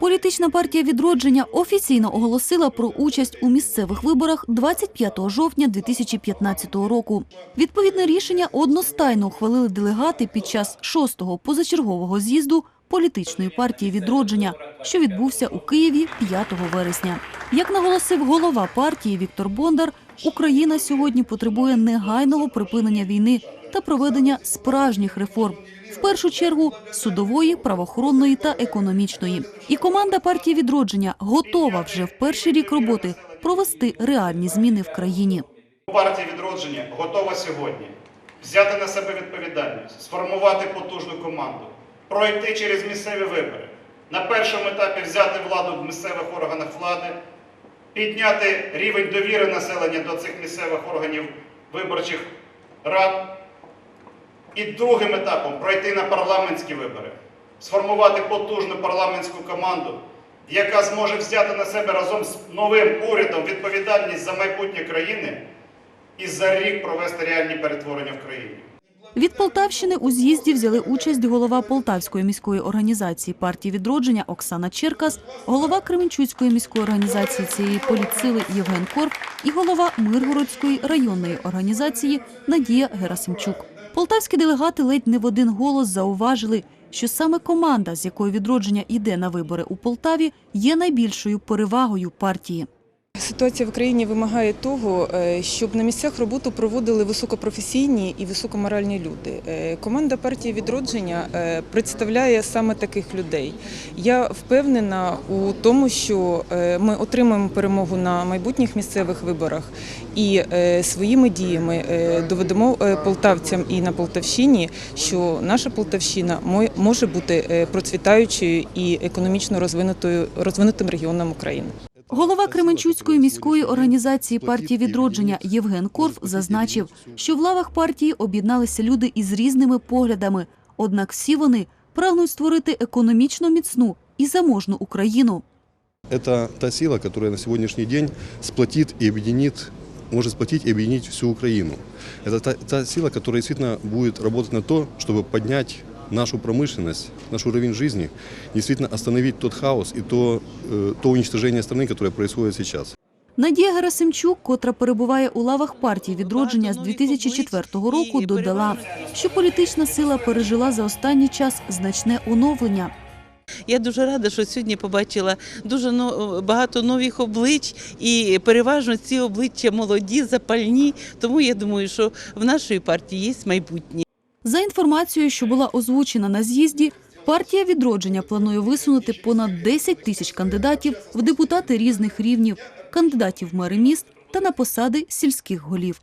Політична партія відродження офіційно оголосила про участь у місцевих виборах 25 жовтня 2015 року. Відповідне рішення одностайно ухвалили делегати під час шостого позачергового з'їзду політичної партії відродження, що відбувся у Києві 5 вересня. Як наголосив голова партії Віктор Бондар, Україна сьогодні потребує негайного припинення війни та проведення справжніх реформ. В першу чергу судової, правоохоронної та економічної. І команда партії відродження готова вже в перший рік роботи провести реальні зміни в країні. партія відродження готова сьогодні взяти на себе відповідальність, сформувати потужну команду, пройти через місцеві вибори. На першому етапі взяти владу в місцевих органах влади, підняти рівень довіри населення до цих місцевих органів виборчих рад. І другим етапом пройти на парламентські вибори, сформувати потужну парламентську команду, яка зможе взяти на себе разом з новим урядом відповідальність за майбутнє країни і за рік провести реальні перетворення в країні. Від Полтавщини у з'їзді взяли участь голова Полтавської міської організації партії відродження Оксана Черкас, голова Кременчуцької міської організації цієї політсили Євген Корф і голова Миргородської районної організації Надія Герасимчук. Полтавські делегати ледь не в один голос зауважили, що саме команда, з якої відродження йде на вибори у Полтаві, є найбільшою перевагою партії. Ситуація в країні вимагає того, е, щоб на місцях роботу проводили високопрофесійні і високоморальні люди. Е, Команда партії відродження е, представляє саме таких людей. Я впевнена у тому, що ми отримаємо перемогу на майбутніх місцевих виборах і своїми діями доведемо полтавцям і на Полтавщині, що наша Полтавщина може бути процвітаючою і економічно розвинутим регіоном України. Голова Кременчуцької міської організації партії відродження Євген Корф зазначив, що в лавах партії об'єдналися люди із різними поглядами. Однак всі вони прагнуть створити економічно міцну і заможну Україну. Это та сила, которая на сегодняшний день сплотит и объединит, может сплотить и объединить всю Украину. Это та, та сила, которая действительно будет работать на то, чтобы поднять нашу промышленность, наш уровень жизни, действительно остановить тот хаос и то, э, то уничтожение страны, которое происходит сейчас. Надія Герасимчук, котра перебуває у лавах партії відродження з 2004 року, додала, що політична сила пережила за останній час значне оновлення. Я дуже рада, що сьогодні побачила дуже но- багато нових облич, і переважно ці обличчя молоді, запальні. Тому я думаю, що в нашої партії є майбутнє. За інформацією, що була озвучена на з'їзді, партія відродження планує висунути понад 10 тисяч кандидатів в депутати різних рівнів, кандидатів в мери міст та на посади сільських голів.